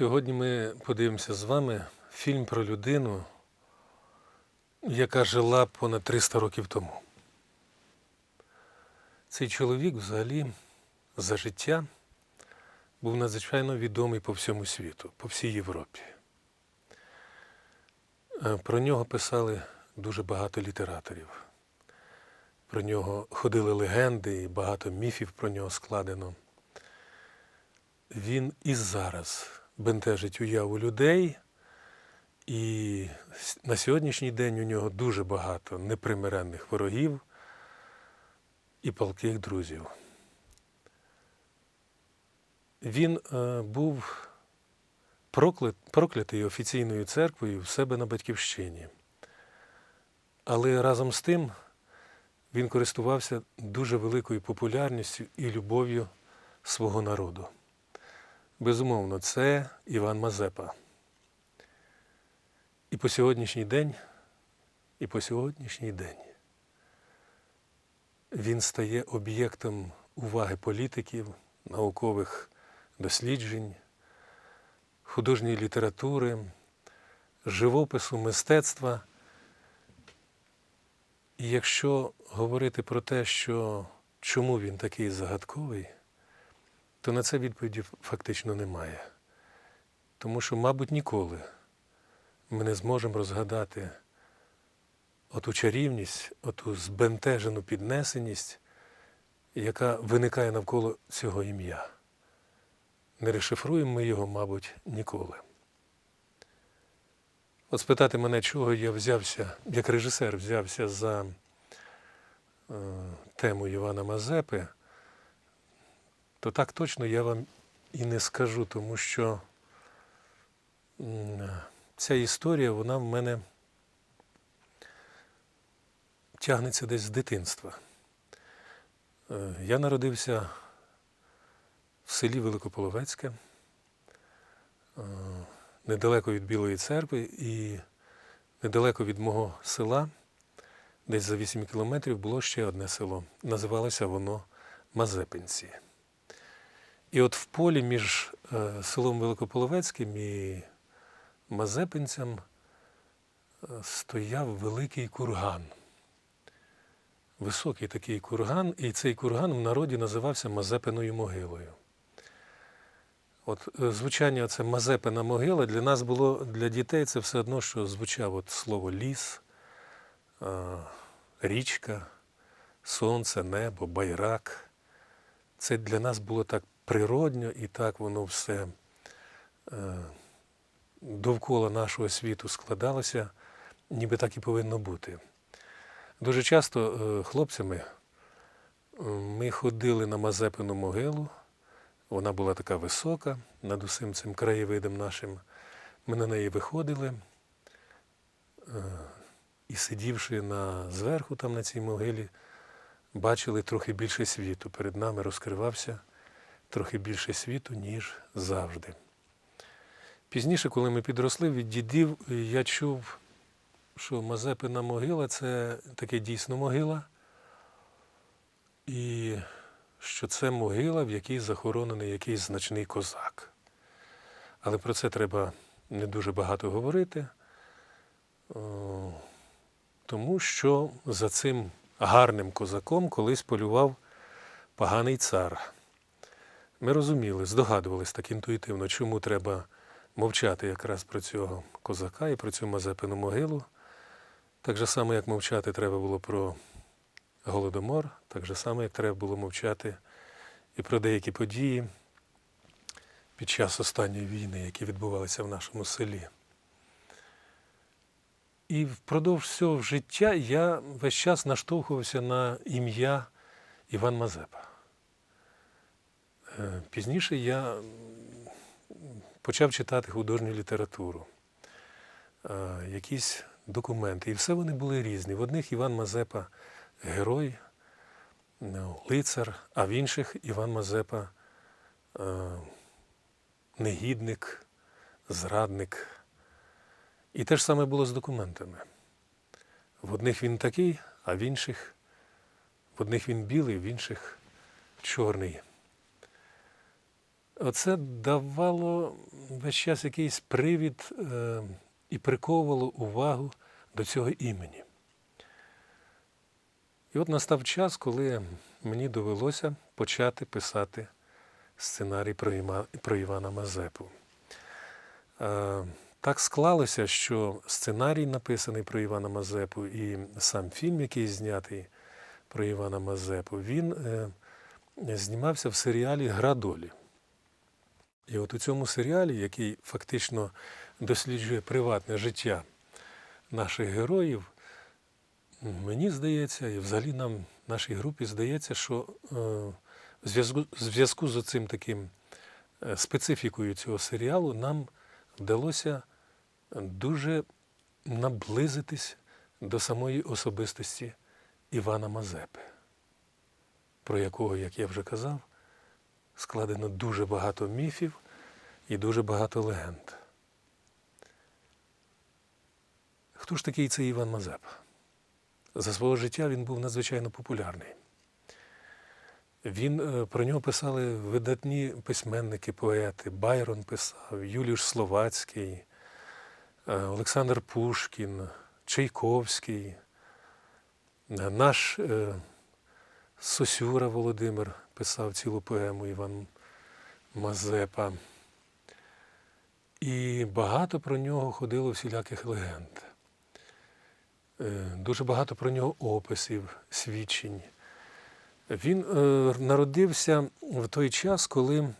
Сьогодні ми подивимося з вами фільм про людину, яка жила понад 300 років тому. Цей чоловік взагалі за життя був надзвичайно відомий по всьому світу, по всій Європі. Е, Про нього писали дуже багато літераторів. Про нього ходили легенди і багато міфів про нього складено. Він і зараз бентежить уяву людей, і на сьогоднішній день у нього дуже багато непримиренних ворогів і палких друзів. Він е, був проклят, проклятий офіційною церквою в себе на батьківщині. Але разом з тим він користувався дуже великою популярністю і любов'ю свого народу. Безумовно, це Іван Мазепа. І по сьогоднішній день, і по сьогоднішній день він стає об'єктом уваги політиків, наукових досліджень, художньої літератури, живопису, мистецтва. І якщо говорити про те, що чому він такий загадковий, то на це відповіді фактично немає. Тому що, мабуть, ніколи ми не зможемо розгадати оту чарівність, оту збентежену піднесеність, яка виникає навколо цього ім'я. Не розшифруємо ми його, мабуть, ніколи. От спитати мене, чого я взявся, як режисер взявся за е, тему Івана Мазепи, то так точно я вам і не скажу, тому що ця історія, вона в мене тягнеться десь з дитинства. Е, Я народився в селі Великополовецьке, е, недалеко від Білої церкви і недалеко від мого села, десь за 8 кілометрів, було ще одне село. Називалося воно Мазепинці. І от в полі між е, селом Великополовецьким і Мазепинцем е, стояв великий курган. Високий такий курган, і цей курган в народі називався Мазепиною могилою. От е, звучання це Мазепина могила для нас було для дітей це все одно, що звучав от слово ліс, річка, сонце, небо, байрак. Це для нас було так природньо і так воно все е, довкола нашого світу складалося, ніби так і повинно бути. Дуже часто е, хлопцями е, ми ходили на Мазепину могилу. Вона була така висока над усім цим краєвидом нашим. Ми на неї виходили і, сидівши на, зверху там на цій могилі, бачили трохи більше світу. Перед нами розкривався трохи більше світу, ніж завжди. Пізніше, коли ми підросли від дідів, я чув, що Мазепина могила це таке дійсно могила, і що це могила, в якій захоронений якийсь значний козак. Але про це треба не дуже багато говорити, тому що за цим гарним козаком колись полював поганий цар. Ми розуміли, здогадувались так інтуїтивно, чому треба мовчати якраз про цього козака і про цю Мазепину могилу. Так же само, як мовчати треба було про Голодомор, так же само, як треба було мовчати і про деякі події під час останньої війни, які відбувалися в нашому селі. І впродовж всього життя я весь час наштовхувався на ім'я Іван Мазепа. Е, Пізніше я почав читати художню літературу, е, якісь документи. І все вони були різні. В одних Іван Мазепа герой, ну, лицар, а в інших Іван Мазепа е, негідник, зрадник. І те ж саме було з документами. В одних він такий, а в інших, в одних він білий, в інших чорний. Оце давало весь час якийсь привід е, і приковувало увагу до цього імені. І от настав час, коли мені довелося почати писати сценарій про, Іма, про Івана Мазепу. Е, так склалося, що сценарій, написаний про Івана Мазепу, і сам фільм, який знятий про Івана Мазепу, він е, знімався в серіалі Гра долі. І от у цьому серіалі, який фактично досліджує приватне життя наших героїв, мені здається, і взагалі нам, нашій групі, здається, що е, в зв'язку, зв'язку з цим таким е, специфікою цього серіалу нам вдалося дуже наблизитись до самої особистості Івана Мазепи, про якого, як я вже казав, складено дуже багато міфів і дуже багато легенд. Хто ж такий цей Іван Мазепа? За свого життя він був надзвичайно популярний. Він, е, Про нього писали видатні письменники, поети. Байрон писав, Юліуш Словацький, е, Олександр Пушкін, Чайковський, е, наш Сосюра Володимир писав цілу поему Іван Мазепа. І багато про нього ходило всіляких легенд. Дуже багато про нього описів, свідчень. Він е, народився в той час, коли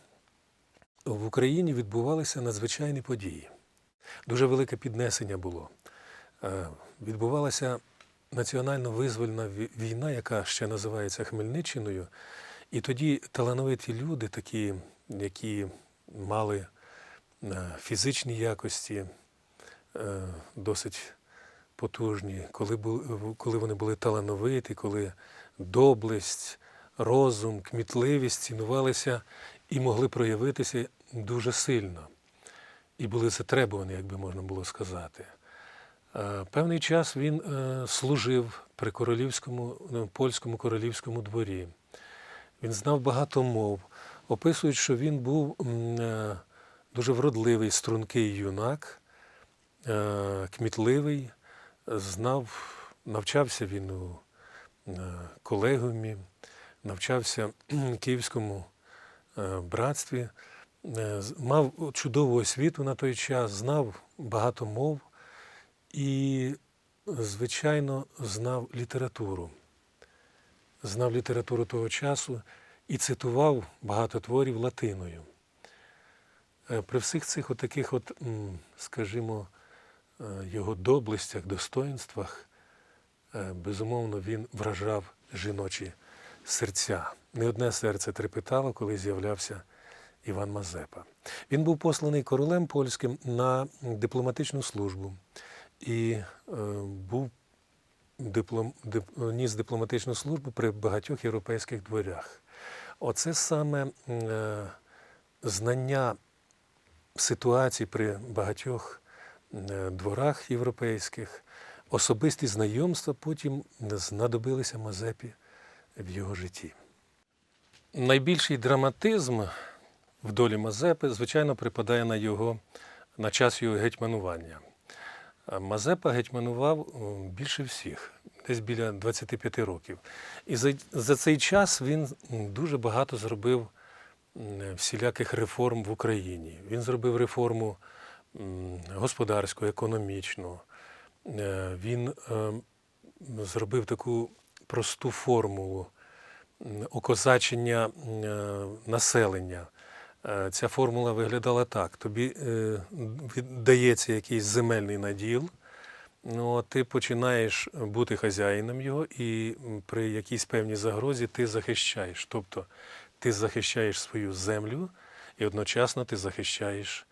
в Україні відбувалися надзвичайні події. Дуже велике піднесення було. Е, відбувалася національно-визвольна війна, яка ще називається Хмельниччиною. І тоді талановиті люди, такі, які мали е, фізичні якості, е, досить потужні, коли коли вони були талановиті, коли доблесть, розум, кмітливість цінувалися і могли проявитися дуже сильно. І були затребувані, як би можна було сказати. Е, певний час він е, служив при королівському, ну, польському королівському дворі. Він знав багато мов. Описують, що він був е, дуже вродливий, стрункий юнак, кмітливий, знав, навчався він у колегіумі, навчався Київському братстві, мав чудову освіту на той час, знав багато мов і, звичайно, знав літературу, знав літературу того часу і цитував багато творів латиною. Е, при всіх цих отаких, от, скажімо, е, його доблестях, достоїнствах, е, безумовно, він вражав жіночі серця. Не одне серце трепетало, коли з'являвся Іван Мазепа. Він був посланий королем польським на дипломатичну службу і е, був диплом, дип, ніс дипломатичну службу при багатьох європейських дворях. Оце саме е, знання ситуації при багатьох е, дворах європейських, особисті знайомства потім знадобилися Мазепі в його житті. Найбільший драматизм в долі Мазепи, звичайно, припадає на його на час його гетьманування. Мазепа гетьманував більше всіх, десь біля 25 років. І за, за цей час він дуже багато зробив всіляких реформ в Україні. Він зробив реформу господарську, економічну. Е, він е, зробив таку просту формулу окозачення е, населення. Е, ця формула виглядала так: тобі е, віддається якийсь земельний наділ, ну, ти починаєш бути хазяїном його, і при якійсь певній загрозі ти захищаєш. Тобто ти захищаєш свою землю і одночасно ти захищаєш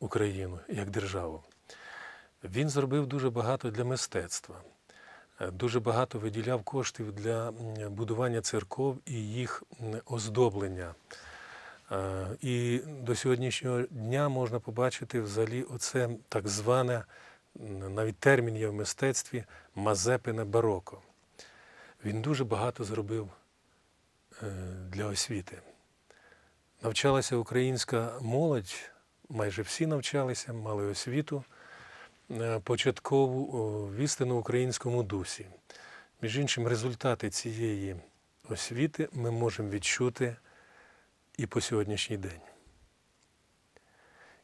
Україну як державу. Він зробив дуже багато для мистецтва, е, дуже багато виділяв коштів для будування церков і їх оздоблення. І до сьогоднішнього дня можна побачити взагалі оце так зване, навіть термін є в мистецтві Мазепине бароко. Він дуже багато зробив е, для освіти. навчалася українська молодь, майже всі навчалися, мали освіту е, початкову в істинно українському дусі. Між іншим, результати цієї освіти ми можемо відчути і по сьогоднішній день.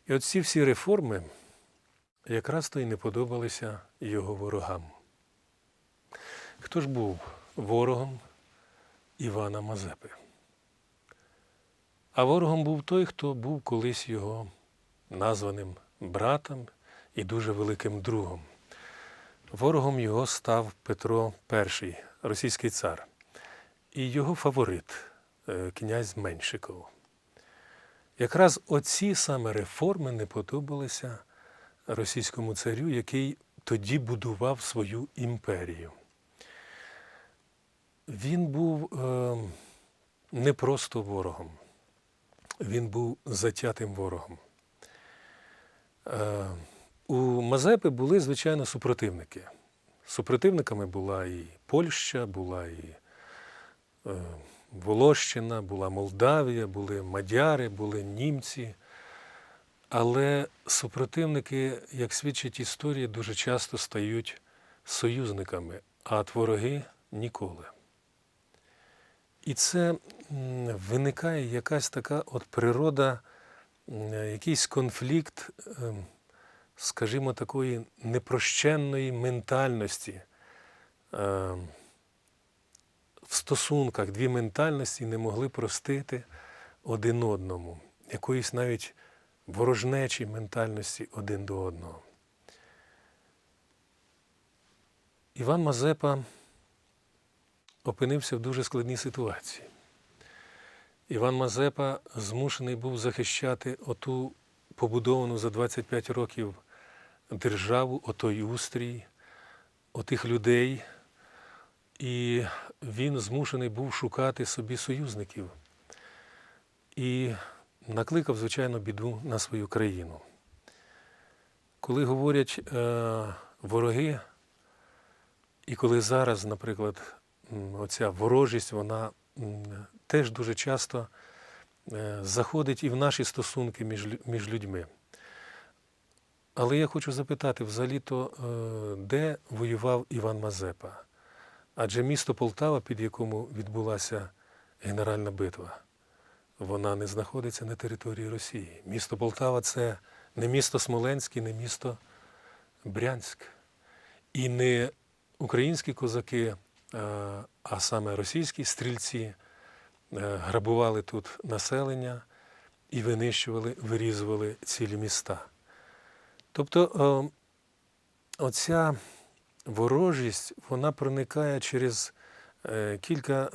І от ці всі реформи якраз то й не подобалися його ворогам. Хто ж був ворогом Івана Мазепи? А ворогом був той, хто був колись його названим братом і дуже великим другом. Ворогом його став Петро І, російський цар, і його фаворит, князь Меншиков. Якраз оці саме реформи не подобалися російському царю, який тоді будував свою імперію. Він був е, не просто ворогом, він був затятим ворогом. Е, у Мазепи були, звичайно, супротивники. Супротивниками була і Польща, була і е, Волощина, була Молдавія, були мадяри, були німці. Але супротивники, як свідчить історія, дуже часто стають союзниками, а от вороги ніколи. І це виникає якась така от природа, якийсь конфлікт, ем, скажімо, такої непрощенної ментальності. В стосунках дві ментальності не могли простити один одному, якоїсь навіть ворожнечі ментальності один до одного. Іван Мазепа опинився в дуже складній ситуації. Іван Мазепа змушений був захищати оту побудовану за 25 років державу, отой устрій, отих людей, і він змушений був шукати собі союзників. І накликав, звичайно, біду на свою країну. Коли говорять е, вороги, і коли зараз, наприклад, оця ворожість, вона теж дуже часто е, заходить і в наші стосунки між, між людьми. Але я хочу запитати, взагалі-то, е, де воював Іван Мазепа? Адже місто Полтава, під якому відбулася генеральна битва, вона не знаходиться на території Росії. Місто Полтава це не місто Смоленське, не місто Брянськ. І не українські козаки, е, а саме російські стрільці е, грабували тут населення і винищували, вирізували цілі міста. Тобто е, оця ворожість, вона проникає через е, кілька е,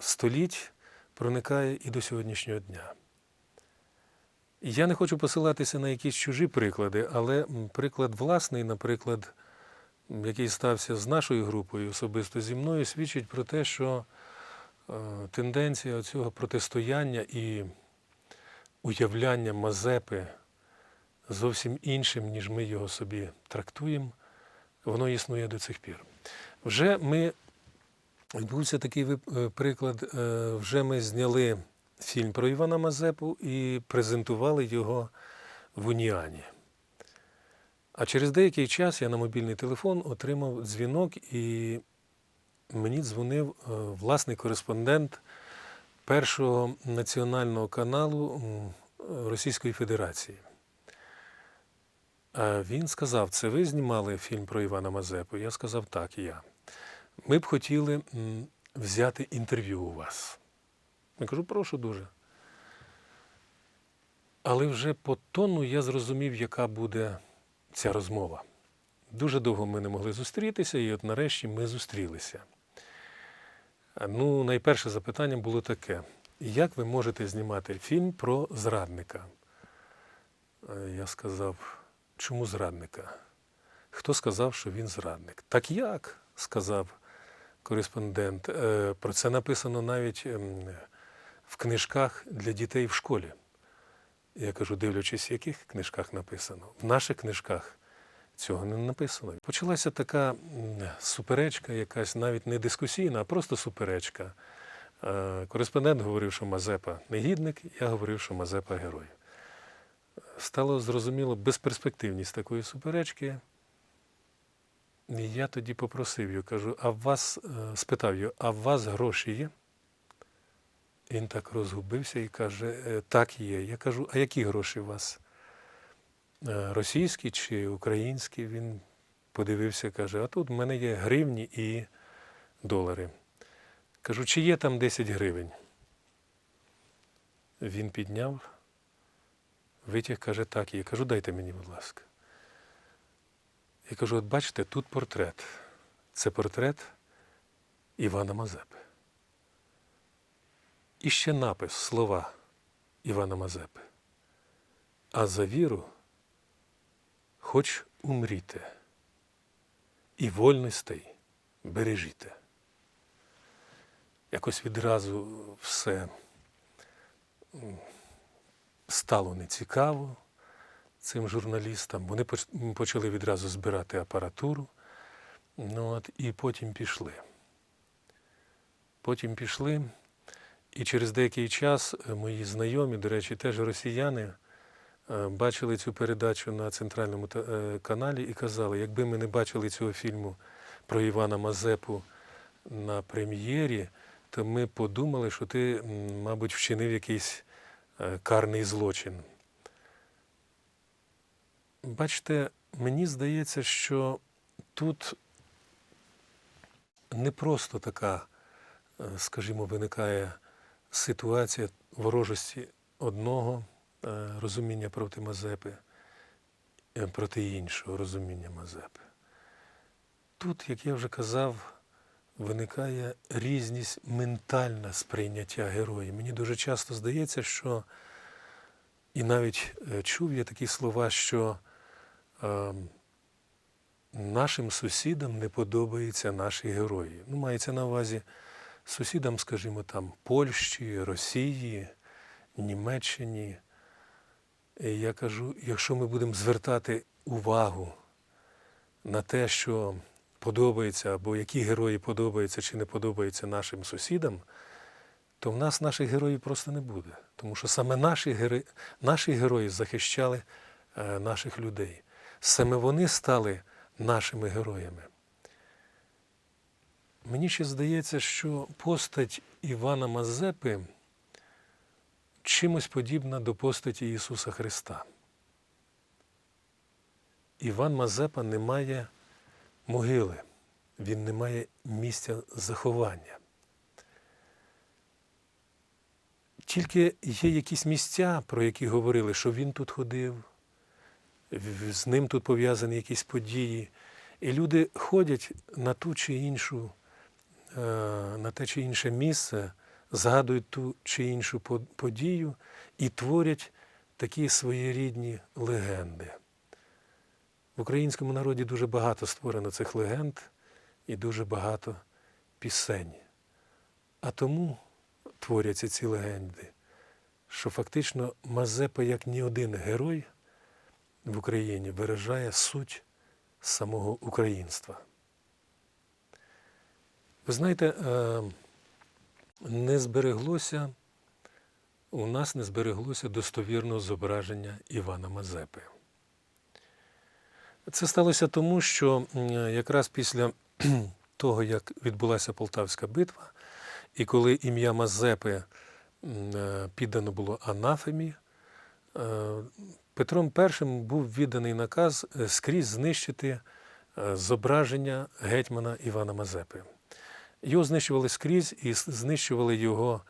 століть, проникає і до сьогоднішнього дня. Я не хочу посилатися на якісь чужі приклади, але приклад власний, наприклад, який стався з нашою групою, особисто зі мною, свідчить про те, що е, тенденція цього протистояння і уявляння Мазепи зовсім іншим, ніж ми його собі трактуємо, воно існує до цих пір. Вже ми відбувся такий е, приклад, е, вже ми зняли фільм про Івана Мазепу і презентували його в Уніані. А через деякий час я на мобільний телефон отримав дзвінок, і мені дзвонив е, власний кореспондент першого національного каналу Російської Федерації. Він сказав: це ви знімали фільм про Івана Мазепу? Я сказав, так, я. Ми б хотіли взяти інтерв'ю у вас. Я кажу, прошу дуже. Але вже по тону я зрозумів, яка буде ця розмова. Дуже довго ми не могли зустрітися, і от нарешті ми зустрілися. Ну, найперше запитання було таке: як ви можете знімати фільм про зрадника? Я сказав, чому зрадника? Хто сказав, що він зрадник? Так як? сказав кореспондент. «Е, Про це написано навіть ем, в книжках для дітей в школі. Я кажу, дивлячись, в яких книжках написано. В наших книжках цього не написано. Почалася така суперечка, якась навіть не дискусійна, а просто суперечка Е, Кореспондент говорив, що Мазепа негідник, я говорив, що Мазепа герой. Стало зрозуміло безперспективність такої суперечки. І я тоді попросив його, кажу, а вас, е, спитав його, а в вас гроші є? Він так розгубився і каже, «Е, так є. Я кажу, а які гроші у вас? Е, Російські чи українські? Він подивився, каже, а тут в мене є гривні і долари. Кажу, чи є там 10 гривень? Він підняв, витяг, каже, так є. Кажу, дайте мені, будь ласка. Я кажу, от бачите, тут портрет. Це портрет Івана Мазепи. І ще напис, слова Івана Мазепи. А за віру хоч умріте, і вольностей бережіте. Якось відразу все стало нецікаво цим журналістам. Вони поч- почали відразу збирати апаратуру. Ну, от, і потім пішли. Потім пішли. І через деякий час е, мої знайомі, до речі, теж росіяни, е, бачили цю передачу на центральному е, каналі і казали, якби ми не бачили цього фільму про Івана Мазепу на прем'єрі, то ми подумали, що ти, мабуть, вчинив якийсь карний злочин. Бачите, мені здається, що тут не просто така, е, скажімо, виникає ситуація ворожості одного е, розуміння проти Мазепи, е, проти іншого розуміння Мазепи. Тут, як я вже казав, виникає різність ментальне сприйняття героїв. Мені дуже часто здається, що і навіть е, чув я такі слова, що е, нашим сусідам не подобаються наші герої. Ну, мається на увазі сусідам, скажімо, там Польщі, Росії, Німеччині. І я кажу, якщо ми будемо звертати увагу на те, що подобається, або які герої подобаються чи не подобаються нашим сусідам, то в нас наших героїв просто не буде. Тому що саме наші герої, наші герої захищали е, наших людей. Саме вони стали нашими героями. Мені ще здається, що постать Івана Мазепи чимось подібна до постаті Ісуса Христа. Іван Мазепа не має могили, він не має місця заховання. Тільки є якісь місця, про які говорили, що він тут ходив, з ним тут пов'язані якісь події. І люди ходять на ту чи іншу, е, на те чи інше місце, згадують ту чи іншу подію і творять такі своєрідні легенди. В українському народі дуже багато створено цих легенд і дуже багато пісень. А тому творяться ці легенди, що фактично Мазепа, як ні один герой в Україні, виражає суть самого українства. Ви знаєте, е, не збереглося, у нас не збереглося достовірного зображення Івана Мазепи. Це сталося тому, що якраз після того, як відбулася Полтавська битва, і коли ім'я Мазепи е, піддано було анафемі, е, Петром І був відданий наказ е, скрізь знищити зображення гетьмана Івана Мазепи. Його знищували скрізь і знищували його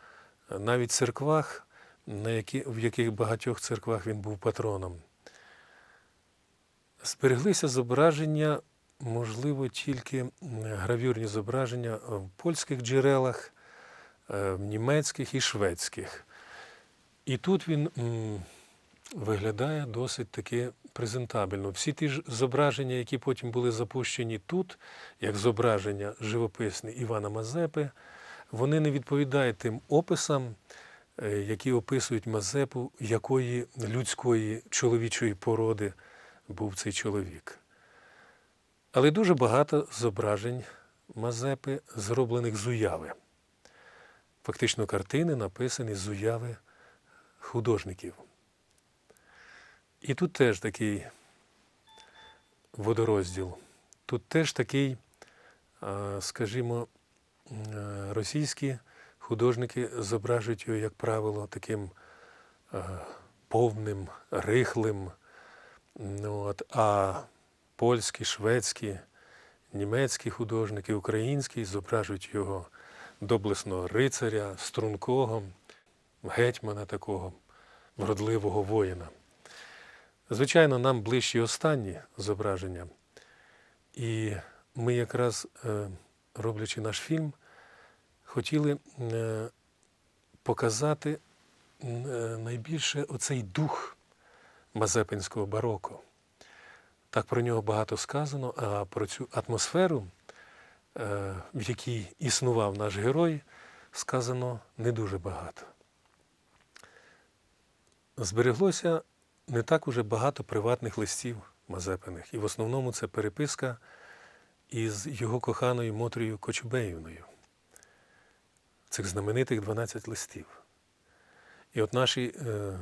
навіть в церквах, в яких багатьох церквах він був патроном. Збереглися зображення, можливо, тільки гравюрні зображення в польських джерелах, е, в німецьких і шведських. І тут він виглядає досить таки презентабельно. Всі ті ж зображення, які потім були запущені тут, як зображення живописні Івана Мазепи, вони не відповідають тим описам, е, які описують Мазепу, якої людської чоловічої породи був цей чоловік. Але дуже багато зображень Мазепи, зроблених з уяви. фактично картини написані з уяви художників. І тут теж такий водорозділ. Тут теж такий, скажімо, російські художники зображують його, як правило, таким е, повним, рихлим. Ну, от, а польські, шведські, німецькі художники, українські зображують його доблесного рицаря, стрункого, гетьмана такого, вродливого воїна. Звичайно, нам ближчі останні зображення. І ми якраз, е, роблячи наш фільм, хотіли е, показати е, найбільше оцей дух Мазепинського бароко. Так про нього багато сказано, а про цю атмосферу, е, в якій існував наш герой, сказано не дуже багато. Збереглося не так уже багато приватних листів Мазепиних, і в основному це переписка із його коханою Мотрією Кочубеївною. Цих знаменитих 12 листів. І от наші е,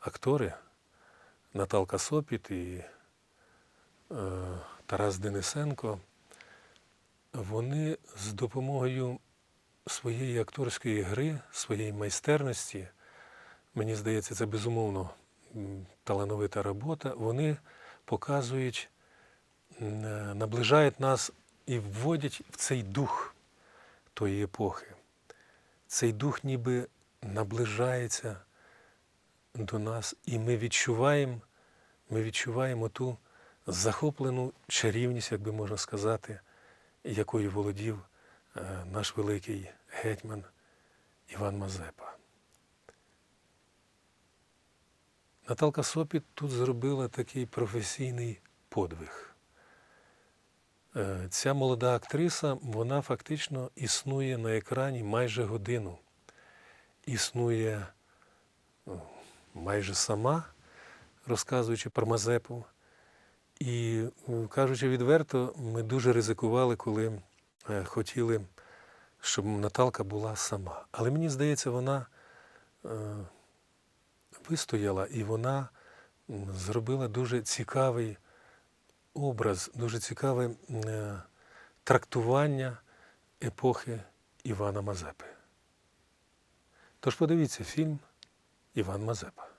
актори Наталка Сопіт і е, Тарас Денисенко, вони з допомогою своєї акторської гри, своєї майстерності, мені здається, це безумовно талановита робота, вони показують, е, наближають нас і вводять в цей дух тої епохи. Цей дух ніби наближається до нас, і ми відчуваємо, ми відчуваємо ту захоплену чарівність, як би можна сказати, якою володів е, наш великий гетьман Іван Мазепа. Наталка Сопіт тут зробила такий професійний подвиг. Е, Ця молода актриса, вона фактично існує на екрані майже годину. Існує ну, майже сама, розказуючи про Мазепу. І, кажучи відверто, ми дуже ризикували, коли е, хотіли, щоб Наталка була сама. Але мені здається, вона е, вистояла і вона зробила дуже цікавий образ, дуже цікаве е, трактування епохи Івана Мазепи. Тож подивіться фільм Іван Мазепа.